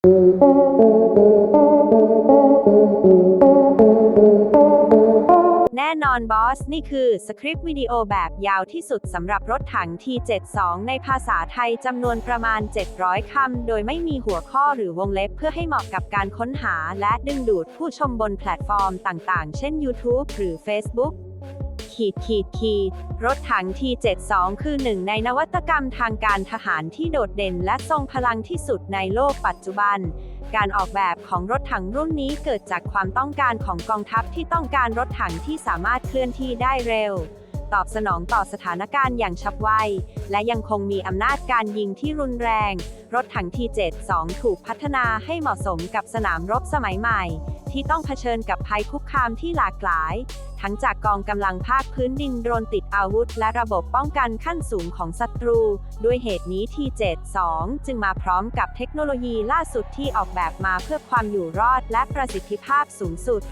แน่นอนบอส นี่คือสคริปต์วิดีโอแบบยาวที่สุดสำหรับรถถัง T72 ในภาษาไทยจำนวนประมาณ 700 คำ โดยไม่มีหัวข้อหรือวงเล็บเพื่อให้เหมาะกับการค้นหาและดึงดูดผู้ชมบนแพลตฟอร์มต่างๆ เช่น YouTube หรือ Facebook ขีดขีดขีดรถถัง T72 คือหนึ่งในนวัตกรรมทางการทหารที่โดดเด่นและทรงพลังที่สุดในโลกปัจจุบัน การออกแบบของรถถังรุ่นนี้เกิดจากความต้องการของกองทัพที่ต้องการรถถังที่สามารถเคลื่อนที่ได้เร็ว ตอบสนองต่อสถานการณ์อย่างฉับไว และยังคงมีอำนาจการยิงที่รุนแรง รถถัง T72 ถูกพัฒนาให้เหมาะสมกับสนามรบสมัยใหม่ ที่ต้องเผชิญกับภัยคุกคามที่หลากหลาย ทั้งจากกองกำลังภาคพื้นดินโดรนติดอาวุธ และระบบป้องกันขั้นสูงของศัตรู ด้วยเหตุนี้ T72 จึงมาพร้อมกับเทคโนโลยีล่าสุดที่ออกแบบมาเพื่อความอยู่รอดและประสิทธิภาพสูงสุด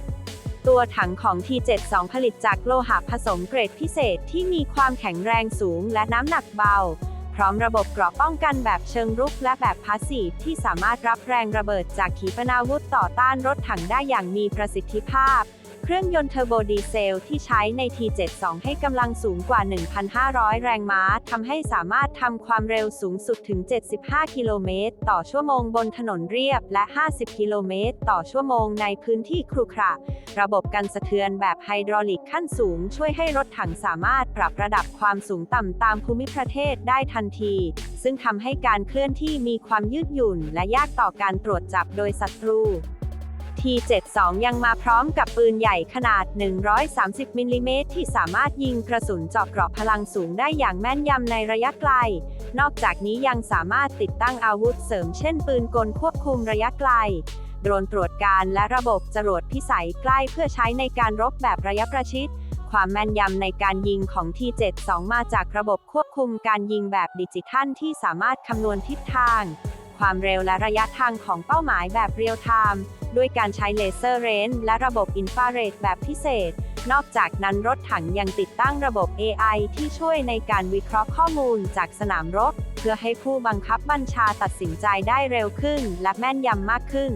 ตัวถังของ T72 ผลิตจากโลหะผสมเกรดพิเศษที่มีความแข็งแรงสูงและน้ำหนักเบา พร้อมระบบกรอบป้องกันแบบเชิงรุกและแบบพาสซีฟที่สามารถรับแรงระเบิดจากขีปนาวุธต่อต้านรถถังได้อย่างมีประสิทธิภาพ เครื่องยนต์เทอร์โบดีเซลที่ใช้ใน T72 ให้กำลังสูงกว่า 1,500 แรงม้าทำให้สามารถทำความเร็วสูงสุดถึง 75 กิโลเมตรต่อชั่วโมงบนถนนเรียบและ 50 กิโลเมตรต่อชั่วโมงในพื้นที่ครุขระ ระบบกันสะเทือนแบบไฮดรอลิกขั้นสูง ช่วยให้รถถังสามารถปรับระดับความสูงต่ำตามภูมิประเทศได้ทันที ซึ่งทำให้การเคลื่อนที่มีความยืดหยุ่นและยากต่อการตรวจจับโดยศัตรู T72 ยังมาพร้อมกับปืนใหญ่ขนาด 130 มิลลิเมตรที่สามารถยิงกระสุนเจาะเกราะพลังสูงได้อย่างแม่นยำในระยะไกล นอกจากนี้ยังสามารถติดตั้งอาวุธเสริมเช่นปืนกลควบคุมระยะไกล โดรนตรวจการและระบบจรวดพิสัยใกล้เพื่อใช้ในการรบแบบระยะประชิด ความแม่นยำในการยิงของ T72 มาจากระบบควบคุมการยิงแบบดิจิทัลที่สามารถคำนวณทิศทาง ความเร็วและระยะทางของเป้าหมายแบบเรียลไทม์ ด้วยการใช้เลเซอร์เรนและระบบอินฟราเรดแบบพิเศษ นอกจากนั้นรถถังยังติดตั้งระบบ AI ที่ช่วยในการวิเคราะห์ข้อมูลจากสนามรบ เพื่อให้ผู้บังคับบัญชาตัดสินใจได้เร็วขึ้น และแม่นยำมากขึ้น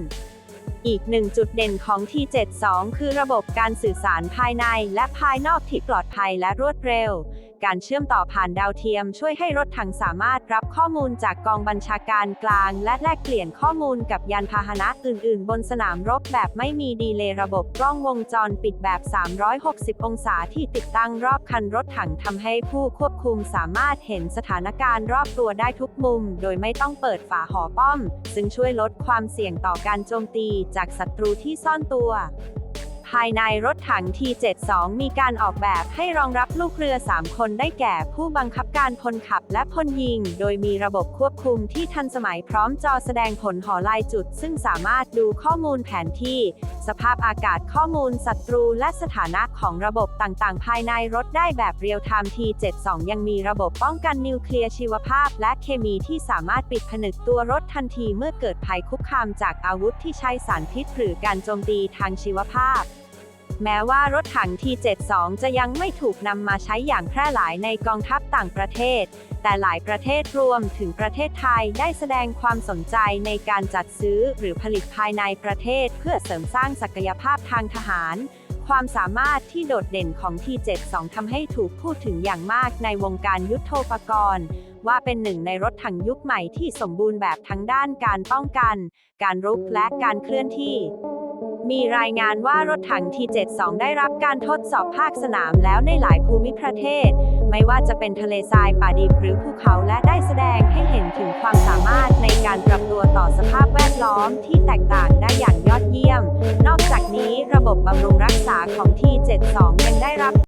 อีกหนึ่งจุดเด่นของ T72 คือระบบการสื่อสารภายในและภายนอกที่ปลอดภัยและรวดเร็ว การเชื่อมต่อผ่านดาวเทียม ช่วยให้รถถังสามารถรับข้อมูลจากกองบัญชาการกลาง และแลกเปลี่ยนข้อมูลกับยานพาหนะอื่น ๆ บนสนามรบแบบไม่มีดีเลย์ระบบกล้องวงจรปิดแบบ 360 องศาที่ติดตั้งรอบคันรถถังทำให้ผู้ควบคุมสามารถเห็นสถานการณ์รอบตัวได้ทุกมุม โดยไม่ต้องเปิดฝาหอป้อม ซึ่งช่วยลดความเสี่ยงต่อการโจมตีจากศัตรูที่ซ่อนตัว ภายในรถถัง T72 มีการออกแบบให้รองรับลูกเรือ 3 คนได้แก่ ผู้บังคับการพลขับและพลยิง โดยมีระบบควบคุมที่ทันสมัยพร้อมจอแสดงผลหอลายจุด ซึ่งสามารถดูข้อมูลแผนที่ สภาพอากาศข้อมูลศัตรู และสถานะของระบบต่างๆ ภายในรถได้แบบเรียลไทม์ T72 ยังมีระบบป้องกันนิวเคลียร์ชีวภาพ และเคมีที่สามารถปิดผนึกตัวรถทันทีเมื่อเกิดภัยคุกคามจากอาวุธที่ใช้สารพิษหรือการโจมตีทางชีวภาพ แม้ว่ารถถัง T72 จะยังไม่ถูกนำมาใช้อย่างแพร่หลายในกองทัพต่างประเทศ แต่หลายประเทศรวมถึงประเทศไทยได้แสดงความสนใจในการจัดซื้อหรือผลิตภายในประเทศเพื่อเสริมสร้างศักยภาพทางทหาร ความสามารถที่โดดเด่นของ T72 ทำให้ถูกพูดถึงอย่างมากในวงการยุทโธปกรณ์ว่าเป็นหนึ่งในรถถังยุคใหม่ที่สมบูรณ์แบบทั้งด้านการป้องกัน การรุกและการเคลื่อนที่ มีรายงานว่ารถถัง T72 ได้รับการทดสอบภาคสนามแล้วในหลายภูมิประเทศ ไม่ว่าจะเป็นทะเลทรายป่าดิบหรือภูเขาและได้แสดงให้เห็นถึงความสามารถในการปรับตัวต่อสภาพแวดล้อมที่แตกต่างได้อย่างยอดเยี่ยม นอกจากนี้ระบบบำรุงรักษาของ T72 ยังได้รับ